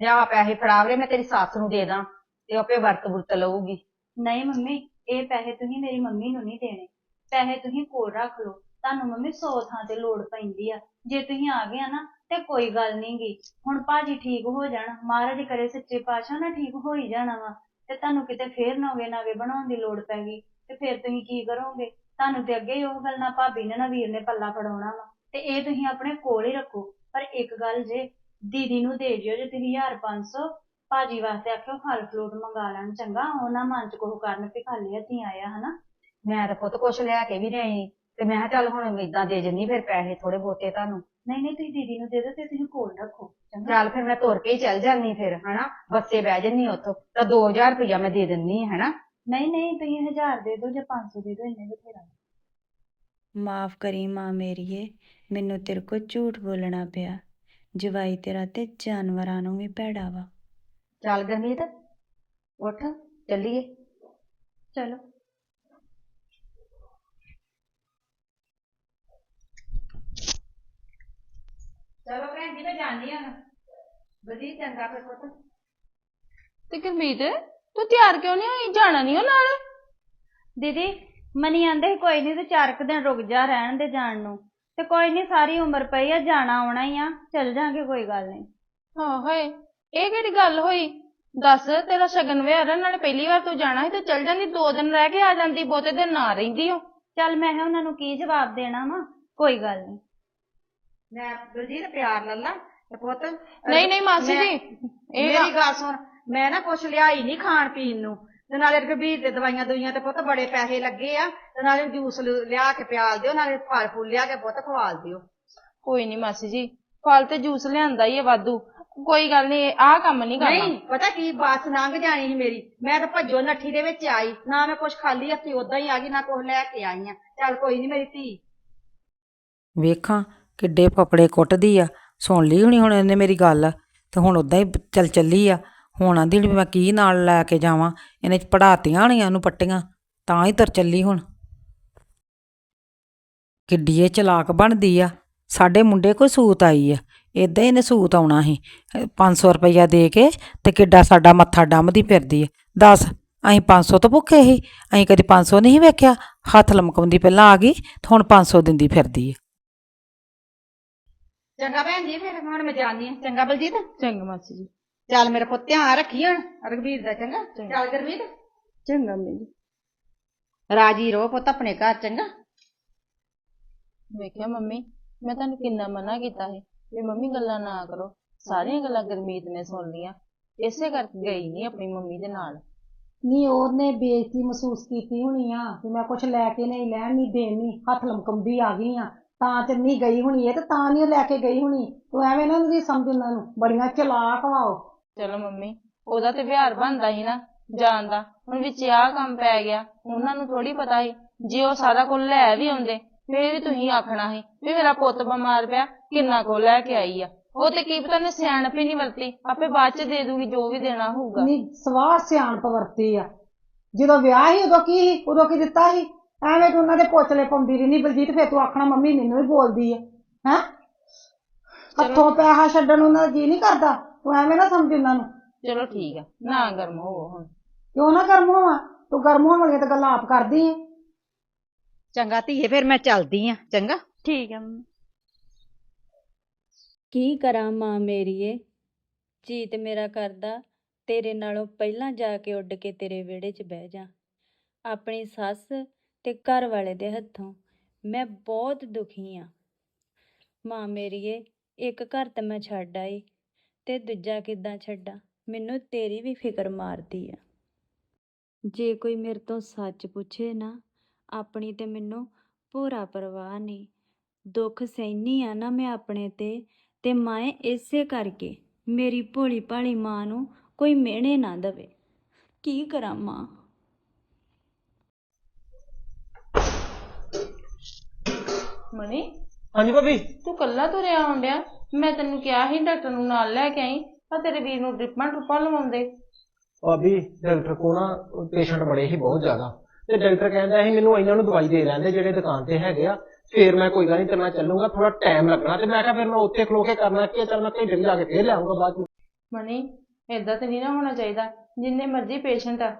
ਲਿਆ ਪੈਸੇ ਫੜਾਵਰੇ ਮੈਂ ਤੇਰੀ ਸੱਸ ਨੂੰ ਦੇ ਦਾਂ ਤੇ ਆਪੇ ਵਰਤ ਵੁਰਤ ਲਊਗੀ। ਨਹੀਂ ਮੰਮੀ ਇਹ ਪੈਸੇ ਤੁਸੀਂ ਮੇਰੀ ਮੰਮੀ ਨੂੰ ਨਹੀਂ ਦੇਣੇ। ਪੈਸੇ ਤੁਸੀਂ ਕੋਲ ਰੱਖ ਲਓ। ਤੁਹਾਨੂੰ ਮੰਮੀ ਸੌ ਥਾਂ ਤੇ ਲੋੜ ਪੈਂਦੀ ਆ। ਜੇ ਤੁਸੀਂ ਆ ਗਏ ਆ ਨਾ, ਤੇ ਕੋਈ ਗੱਲ ਨੀ ਗੀ। ਹੁਣ ਭਾਜੀ ਠੀਕ ਹੋ ਜਾਣ, ਮਹਾਰਾਜ ਕਰੇ ਸੱਚੇ ਪਾਤਸ਼ਾਹ ਨਾ ਠੀਕ ਹੋ ਹੀ ਜਾਣਾ ਵਾ। ਤੇ ਤੁਹਾਨੂੰ ਕਿਤੇ ਫੇਰ ਨਵੇਂ ਨਵੇਂ ਬਣਾਉਣ ਦੀ ਲੋੜ ਪੈ ਗਈ। ਤੇ ਫਿਰ ਤੁਸੀਂ ਕੀ ਕਰੋਗੇ? ਤੁਹਾਨੂੰ ਤੇ ਅੱਗੇ ਹੀ ਉਹ ਗੱਲ ਨਾ ਭਾਬੀ ਨੇ ਨਾ ਵੀਰ ਨੇ ਪੱਲਾ ਫੜਾਉਣਾ ਵਾ। ਤੇ ਇਹ ਤੁਸੀਂ ਆਪਣੇ ਕੋਲ ਹੀ ਰੱਖੋ। ਪਰ ਇੱਕ ਗੱਲ ਜੇ, ਦੀਦੀ ਨੂੰ ਦੇ ਜਿਓ ਜੇ ਤੁਸੀਂ 1500 ਭਾਜੀ ਵਾਸਤੇ ਆਖਿਓ ਫਲ ਫਰੂਟ ਮੰਗਾ ਲੈਣ। ਚੰਗਾ ਉਹ ਨਾ ਮਨ ਚ ਕੋਹ ਕਰਨ ਵੀ ਖਾਲੀ ਹੱਥੀਂ ਆਇਆ, ਹਨਾ? ਮੈਂ ਤਾਂ ਪੁੱਤ ਕੁਛ ਲਿਆ ਕੇ ਵੀ ਨਹੀਂ ਤੇ ਮੈਂ ਕਿਹਾ ਚੱਲ ਹੁਣ ਇਦਾਂ ਦੇ ਜੰਨੀ ਫਿਰ ਪੈਸੇ ਥੋੜੇ ਬਹੁਤੇ ਤੁਹਾਨੂੰ। ਨਹੀਂ ਨਹੀਂ ਤੁਸੀਂ ਦੀਦੀ ਨੂੰ ਦੇ ਦਿਓ ਤੇ ਤੁਸੀਂ ਕੋਲ ਰੱਖੋ। ਚੰਗਾ? ਚੱਲ ਫਿਰ ਮੈਂ ਤੁਰ ਕੇ ਹੀ ਚੱਲ ਜਾਂਦੀ ਫਿਰ ਹਨਾ? ਬੱਸੇ ਬਹਿ ਜੰਨੀ ਉੱਥੋਂ। ਤਾਂ 2000 ਰੁਪਇਆ ਮੈਂ ਦੇ ਦਿੰਨੀ ਹਨਾ? ਨਹੀਂ ਨਹੀਂ ਤੁਸੀਂ 1000 ਦੇ ਦਿਓ ਜਾਂ 500 ਦੇ ਦਿਓ ਇੰਨੇ ਬਥੇਰਾ। ਮਾਫ ਕਰੀ ਮਾਂ ਮੇਰੀਏ ਮੈਨੂੰ ਤੇਰੇ ਕੋਲ ਝੂਠ ਬੋਲਣਾ ਪਿਆ। ਜਵਾਈ ਤੇਰਾ ਤੇ ਜਾਨਵਰਾਂ ਨੂੰ ਵੀ ਭੈੜਾ ਵਾ। ਚੱਲ ਗਰਮੀਤ ਉੱਠ ਚੱਲੀਏ। ਚਲੋ। ਚਲੋ ਭੈਣ ਜੀ ਮੈਂ ਜਾਂਦੀ ਹਾਂ ਵਧੀਆ ਚੰਗਾ ਫਿਰ ਪੁੱਤ। ਤੇ ਗੁਰਮੀਤ ਤੂੰ ਤਿਆਰ ਕਿਉਂ ਨਹੀਂ ਹੋਈ? ਜਾਣਾ ਨਹੀਂ ਉਹ ਨਾਲ? ਦੀਦੀ ਮਨੀ ਆਂਦੇ ਕੋਈ ਨਹੀਂ ਤੇ ਚਾਰ ਕੁ ਦਿਨ ਰੁਕ ਜਾ ਰਹਿਣ ਦੇ ਜਾਣ ਨੂੰ। ਤੇ ਕੋਈ ਨਹੀਂ ਸਾਰੀ ਉਮਰ ਪਈ ਆ ਜਾਣਾ ਆਉਣਾ ਹੀ ਆ। ਚੱਲ ਜਾਾਂਗੇ ਕੋਈ ਗੱਲ ਨਹੀਂ। ਹਾਂ ਹਾਏ ਇਹ ਕਿਹੜੀ ਗੱਲ ਹੋਈ? ਦੱਸ ਤੇਰਾ ਸ਼ਗਨ ਵਿਆਹ ਨਾਲੇ ਪਹਿਲੀ ਵਾਰ ਤੂੰ ਜਾਣਾ ਸੀ ਤੇ ਚੱਲ ਜਾਂਦੀ ਦੋ ਦਿਨ ਰਹਿ ਕੇ ਆ ਜਾਂਦੀ ਬਹੁਤੇ ਦਿਨ ਨਾ ਰਹਿੰਦੀ ਓ ਚੱਲ ਮੈਂ ਕਿਹਾ ਉਹਨਾਂ ਨੂੰ ਕੀ ਜਵਾਬ ਦੇਣਾ ਵਾ? ਕੋਈ ਗੱਲ ਨਹੀਂ। ਮੈਂ ਬਲਜੀਤ ਪਿਆਰ ਨਾਲ ਲਾ ਤੇ ਪੁੱਤ ਨਹੀਂ ਨਹੀਂ ਮਾਸੀ ਮੈਂ- ਜੀ। ਇਹ ਮੇਰੀ ਗੱਲ ਸੁਣ ਮੈਂ ਨਾ ਕੁਛ ਲਿਆਈ ਨਹੀਂ ਖਾਣ ਪੀਣ ਨੂੰ। ਤੇ ਨਾਲੇ ਰਘਬੀਰ ਦੇ ਦਵਾਈਆਂ ਦੁਈਆਂ ਤੇ ਪੁੱਤ ਬੜੇ ਪੈਸੇ ਲੱਗੇ ਆ। ਤੇ ਨਾਲੇ ਜੂਸ ਲ- ਲਿਆ ਕੇ ਪਿਆਲ ਦਿਓ ਨਾਲੇ ਫਲ ਫੁੱਲ ਲਿਆ ਕੇ ਪੁੱਤ ਖਵਾਲ ਦਿਓ। ਕੋਈ ਨਹੀਂ ਮਾਸੀ ਜੀ ਫਲ ਤੇ ਜੂਸ ਲਿਆਂਦਾ ਹੀ ਹੈ ਵਾਧੂ। ਕੋਈ ਗੱਲ ਨਹੀਂ ਆਹ ਕੰਮ ਨਹੀਂ ਕਰਨਾ। ਨਹੀਂ ਪਤਾ ਕੀ ਬਾਤ ਲੰਘ ਜਾਣੀ ਸੀ ਮੇਰੀ। ਮੈਂ ਤਾਂ ਭੱਜੋ ਨੱਠੀ ਦੇ ਵਿੱਚ ਆਈ। ਨਾ ਮੈਂ ਕੁਛ ਖਾਲੀ ਹੱਥੀ ਉਦਾਂ ਹੀ ਆ ਗਈ ਨਾ ਕੁਛ ਲੈ ਕੇ ਆਈ ਆ। ਚੱਲ ਕੋਈ ਨਹੀਂ ਮੇਰੀ ਧੀ। ਵੇਖਾਂ ਕਿੱਡੇ ਫਫੜੇ ਕੁੱਟਦੀ ਆ। ਸੁਣ ਲਈ ਹੁਣੀ ਹੁਣ ਇਹਨੇ ਮੇਰੀ ਗੱਲ, ਤੇ ਹੁਣ ਉਦਾਂ ਹੀ ਚੱਲ ਚੱਲੀ ਆ। ਹੁਣ ਆਂਦੀ ਵੀ ਮੈਂ ਕੀ ਨਾਲ ਲੈ ਕੇ ਜਾਵਾਂ। ਇਹਨੇ ਪੜਾਤੀਆਂ ਹੋਣੀਆਂ, ਉਹਨੂੰ ਪੱਟੀਆਂ। ਤਾਂ ਹੀ ਤਰ ਚੱਲੀ ਹੁਣ। ਕਿੱਡੀ ਇਹ ਚਲਾਕ ਬਣਦੀ ਆ। ਸਾਡੇ ਮੁੰਡੇ ਕੋਈ ਸੂਤ ਆਈ ਆ। ਇਦਾਂ ਇਹਨੇ ਸੂਤ ਆਉਣਾ ਸੀ। 500 ਰੁਪਇਆ ਦੇ ਕੇ ਤੇ ਕਿੱਡਾ ਸਾਡਾ ਮੱਥਾ ਡੰਮਦੀ ਫਿਰਦੀ ਆ। ਦੱਸ, ਅਸੀਂ 500 ਤੋਂ ਭੁੱਖੇ ਸੀ। ਅਸੀਂ ਕਦੀ 500 ਨਹੀਂ ਵੇਖਿਆ। ਹੱਥ ਲਮਕਾਉਂਦੀ ਪਹਿਲਾਂ ਆ ਗਈ, ਤੇ ਹੁਣ 500 ਦਿੰਦੀ ਫਿਰਦੀ ਆ। ਚੰਗਾ ਭੈਣ ਜੀ ਫਿਰ ਹੁਣ ਮੈਂ ਜਾਣੀ ਆ। ਚੰਗਾ ਬਲਜੀਤ? ਚੰਗਾ ਮਾਸੀ ਜੀ। ਚੱਲ ਮੇਰੇ ਪੁੱਤ ਧਿਆਨ ਰੱਖੀ ਹੁਣ ਰਘਬੀਰ ਦਾ ਚੰਗਾ। ਚੱਲ ਗੁਰਮੀਤ। ਚੰਗਾ ਮੇਰੀ ਰਾਜੀ ਰਹੋ ਪੁੱਤ ਆਪਣੇ ਘਰ ਚੰਗਾ। ਵੇਖਿਆ ਮੰਮੀ ਮੈਂ ਤੁਹਾਨੂੰ ਕਿੰਨਾ ਮਨਾ ਕੀਤਾ ਸੀ। ਵੀ ਮੰਮੀ ਗੱਲਾਂ ਨਾ ਕਰੋ। ਸਾਰੀਆਂ ਗੱਲਾਂ ਗੁਰਮੀਤ ਨੇ ਸੁਣ ਲਈਆਂ। ਇਸੇ ਕਰਕੇ ਗਈ ਨਹੀਂ ਆਪਣੀ ਮੰਮੀ ਦੇ ਨਾਲ। ਨਹੀਂ ਉਹਨੇ ਬੇਇੱਜ਼ਤੀ ਮਹਿਸੂਸ ਕੀਤੀ ਹੋਣੀ ਆ। ਕਿ ਮੈਂ ਕੁਝ ਲੈ ਕੇ ਨਹੀਂ ਲੈਣ ਨਹੀਂ ਦੇਣੀ ਹੱਥ ਲਮਕਾਉਂਦੀ ਆ ਗਈ ਆ। ਤਾਂ ਤੇ ਨਹੀਂ ਗਈ ਹੋਣੀ ਇਹ ਤੇ ਤਾਂ ਨਹੀਂ ਲੈ ਕੇ ਗਈ ਹੋਣੀ। ਤੂੰ ਐਵੇਂ ਨਾ ਉਹਦੀ ਸਮਝ ਉਹਨਾਂ ਨੂੰ ਬੜੀਆਂ ਚਲਾਕ ਵਾ ਉਹ। ਚਲੋ ਮੰਮੀ ਉਹਦਾ ਤੇ ਵਿਹਾਰ ਬਣਦਾ ਸੀ ਨਾ ਜਾਣ ਦਾ। ਹੁਣ ਵਿੱਚ ਆਹ ਕੰਮ ਪੈ ਗਿਆ ਉਹਨਾਂ ਨੂੰ ਥੋੜੀ ਪਤਾ ਸੀ। ਜੇ ਉਹ ਸਾਰਾ ਕੁਝ ਲੈ ਵੀ ਆਉਂਦੇ ਫੇਰ ਵੀ ਤੁਸੀਂ ਆਖਣਾ ਸੀ ਵੀ ਮੇਰਾ ਪੁੱਤ ਬਿਮਾਰ ਪਿਆ ਕਿੰਨਾ ਕੁ ਲੈ ਕੇ ਆਈ ਆ। ਉਹ ਤੇ ਕੀ ਪਤਾ ਨੇ ਸਿਆਣਪ ਹੀ ਨਹੀਂ ਵਰਤੀ ਆਪੇ ਬਾਅਦ ਚ ਦੇ ਦੂਗੀ ਜੋ ਵੀ ਦੇਣਾ ਹੋਊਗਾ। ਨਹੀਂ ਸਵਾਹ ਸਿਆਣਪ ਵਰਤੀ ਆ। ਜਦੋਂ ਵਿਆਹ ਸੀ ਉਦੋਂ ਕੀ ਸੀ? ਉਦੋਂ ਕੀ ਦਿੱਤਾ ਸੀ? ਐਵੇਂ ਤੂੰ ਉਹਨਾਂ ਦੇ ਪੋਚਲੇ ਪਾਉਂਦੀ ਰਹਿੰਦੀ ਬਲਜੀਤ ਫੇਰ ਤੂੰ ਆਖਣਾ ਮੰਮੀ ਮੈਨੂੰ ਹੀ ਬੋਲਦੀ ਹੈ? ਹੈ ਹੱਥੋਂ ਪੈਸਾ ਛੱਡਣ ਨੂੰ ਉਹਨਾਂ ਦਾ ਜੀ ਨਹੀਂ ਕਰਦਾ ਤੂੰ ਐਵੇਂ ਨਾ ਸਮਝ ਉਹਨਾਂ ਨੂੰ। ਚਲੋ ਠੀਕ ਆ ਨਾ ਗਰਮ ਹੋਵੋ ਹੁਣ। ਕਿਉਂ ਨਾ ਗਰਮ ਹੋਵਾਂ? ਤੂੰ ਗਰਮ ਹੋਣ ਵਾਲੀਆਂ ਤਾਂ ਗੱਲਾਂ ਆਪ ਕਰਦੀ ਹੈ ਚੰਗਾ ਧੀਏ ਫਿਰ ਮੈਂ ਚੱਲਦੀ ਆ ਚੰਗਾ? ਠੀਕ ਹੈ ਮੰਮੀ ਕੀ ਕਰਾਂ ਮਾਂ ਮੇਰੀਏ ਜੀਤ ਮੇਰਾ ਕਰਦਾ ਤੇਰੇ ਨਾਲੋਂ ਪਹਿਲਾਂ ਜਾ ਕੇ ਉੱਡ ਕੇ ਤੇਰੇ ਵਿਹੜੇ 'ਚ ਬਹਿ ਜਾ। ਆਪਣੀ ਸੱਸ ਤੇ ਘਰ ਵਾਲੇ ਦੇ ਹੱਥੋਂ। ਮੈਂ ਬਹੁਤ ਦੁਖੀ ਆ। ਮਾਂ ਮੇਰੀਏ, ਇੱਕ ਘਰ ਤਾਂ ਮੈਂ ਛੱਡ ਆਈ ਤੇ ਦੂਜਾ ਕਿੱਦਾਂ ਛੱਡਾਂ? ਮੈਨੂੰ ਤੇਰੀ ਵੀ ਫਿਕਰ ਮਾਰਦੀ ਆ। ਜੇ ਕੋਈ ਮੇਰੇ ਤੋਂ ਸੱਚ ਪੁੱਛੇ ਨਾ, ਆਪਣੀ ਤੇ ਮੈਨੂੰ ਪੂਰਾ ਪਰਵਾਹ ਨਹੀਂ। ਦੁੱਖ ਸਹਿਨੀ ਆ ਨਾ ਮੈਂ ਆਪਣੇ ਤੇ ਤੇ ਮਾਏ ਇਸੇ ਕਰਕੇ ਮੇਰੀ ਭੋਲੀ ਭਾਲੀ ਮਾਂ ਨੂੰ ਕੋਈ ਮਿਹਣੇ ਨਾ ਦਵੇ। ਕੀ ਕਰਾਂ ਮਾਂ? ਮਨੀ। ਹਾਂਜੀ ਭਾਬੀ। ਤੂੰ ਕੱਲਾ ਤੁਰਿਆ ਆਉਂਦਿਆ ਮੈਂ ਤੈਨੂੰ ਕਿਹਾ ਸੀ ਡਾਕਟਰ ਨੂੰ ਨਾਲ ਲੈ ਕੇ ਆਈ ਆ ਤੇਰੇ ਵੀਰ ਨੂੰ ਡ੍ਰਿਪਾਂ ਟਰੁਪਾਂ ਲਵਾਉਂਦੇ। ਭਾਬੀ ਡਾਕਟਰ ਕੋ ਨਾ ਪੇਸ਼ੈਂਟ ਬੜੇ ਹੀ ਬਹੁਤ ਜ਼ਿਆਦਾ। ਤੇ ਡਾਕਟਰ ਕਹਿੰਦਾ ਸੀ ਮੈਨੂੰ ਇਹਨਾਂ ਨੂੰ ਦਵਾਈ ਦੇ ਲੈਂਦੇ ਜਿਹੜੇ ਦੁਕਾਨ ਤੇ ਹੈਗੇ ਆ। ਫੇਰ ਮੈਂ ਕੋਈ ਗੱਲ ਨਹੀਂ ਤੇਰੇ ਨਾਲ ਚੱਲੂਗਾ ਥੋੜਾ ਟਾਈਮ ਲੱਗਣਾ। ਤੇ ਮੈਂ ਕਿਹਾ ਫਿਰ ਮੈਂ ਉੱਥੇ ਖਲੋ ਕੇ ਕਰਨਾ ਕੀ ਆ, ਚੱਲ ਮੈਂ ਘੰਟੇ ਜਾ ਕੇ ਫੇਰ ਲਿਆਉਂਗਾ ਬਾਅਦ ਚ। ਮਨੀ ਏਦਾਂ ਤੇ ਨਹੀਂ ਨਾ ਹੋਣਾ ਚਾਹੀਦਾ। ਜਿੰਨੇ ਮਰਜ਼ੀ ਪੇਸ਼ੈਂਟ ਆ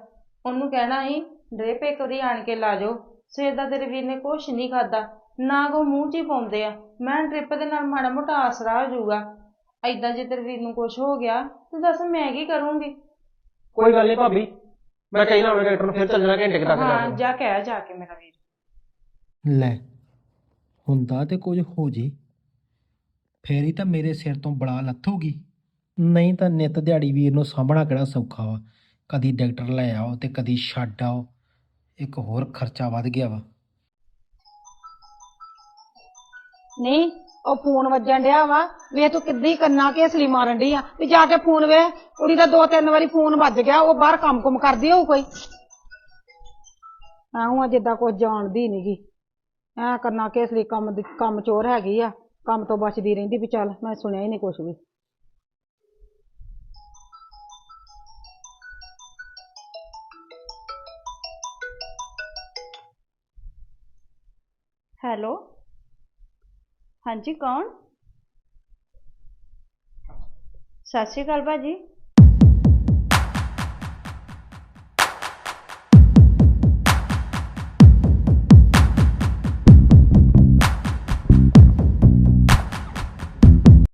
ਉਹਨੂੰ ਕਹਿਣਾ ਸੀ ਡ੍ਰਿਪ ਇੱਕ ਵਾਰੀ ਆਣ ਕੇ ਲਾ ਜਾਓ। ਸਵੇਰ ਦਾ ਤੇਰੇ ਵੀਰ ਨੇ ਕੁਛ ਨਹੀਂ ਖਾਦਾ ਨਾ ਕੋ ਮੂੰਹ 'ਚ ਹੀ ਪਾਉਂਦੇ ਆ। ਮੈਂ ਡ੍ਰਿਪ ਦੇ ਨਾਲ ਮਾੜਾ ਮੋਟਾ ਆਸਰਾ ਹੋ ਜਾਊਗਾ। ਏਦਾਂ ਜੇ ਤੇਰੇ ਵੀਰ ਨੂੰ ਕੁਛ ਹੋ ਗਿਆ ਤੇ ਦੱਸ ਮੈਂ ਕੀ ਕਰੂੰਗੀ? ਕੋਈ ਗੱਲ ਨਹੀਂ ਭਾਬੀ ਮੈਂ ਕਹੀ ਨਾ ਡਾਕਟਰ ਨੂੰ ਫੇਰ ਚੱਲ ਜਾਣਾ ਘੰਟੇ ਕੁ ਤੱਕ ਜਾ ਹਾਂ ਕੇ। ਜਾ ਕਹਿ ਜਾ ਕੇ ਮੇਰਾ ਵੀਰ। ਲੈ ਹੁੰਦਾ ਤੇ ਕੁਝ ਹੋ ਜੇ। ਫੇਰ ਹੀ ਤਾਂ ਮੇਰੇ ਸਿਰ ਤੋਂ ਬੜਾ ਲੱਥੂਗੀ ਨਹੀਂ ਤਾਂ ਨਿਤ ਦਿਹਾੜੀ ਵੀਰ ਨੂੰ ਸਾਂਭਣਾ ਕਿਹੜਾ ਸੌਖਾ ਵਾ। ਕਦੀ ਡਾਕਟਰ ਲੈ ਆਓ ਤੇ ਕਦੀ ਛੱਡ ਆਓ। ਇੱਕ ਹੋਰ ਖਰਚਾ ਵੱਧ ਗਿਆ ਵਾ। ਨਹੀਂ, ਉਹ ਫੋਨ ਵੱਜਣ ਡਿਆ ਵਾ। ਵੇ ਤੂੰ ਕਿੱਦੀ ਕੰਨਾ ਘੇਸਲੀ ਮਾਰਨ ਡਈ ਆ। ਵੀ ਜਾ ਕੇ ਫੋਨ ਵੇ, ਕੁੜੀ ਦਾ ਦੋ ਤਿੰਨ ਵਾਰੀ ਫੋਨ ਵੱਜ ਗਿਆ, ਉਹ ਬਾਹਰ ਕੰਮ ਕੁਮ ਕਰਦੀ ਹੋਊ ਕੋਈ? ਐਂ ਜਿੱਦਾਂ ਕੁਝ ਜਾਣਦੀ ਨਹੀਂਗੀ ਐ ਕੰਨਾ ਘੇਸਲੀ ਕੰਮ ਦੀ, ਕੰਮ ਚੋਰ ਹੈਗੀ ਆ। ਕੰਮ ਤੋਂ ਬਚਦੀ ਰਹਿੰਦੀ ਵੀ ਚੱਲ, ਮੈਂ ਸੁਣਿਆ ਹੀ ਨਹੀਂ ਕੁਝ ਵੀ। ਹੈਲੋ? ਹਾਂਜੀ ਕੌਣ? ਸਤਿ ਸ਼੍ਰੀ ਅਕਾਲ ਭਾਅ ਜੀ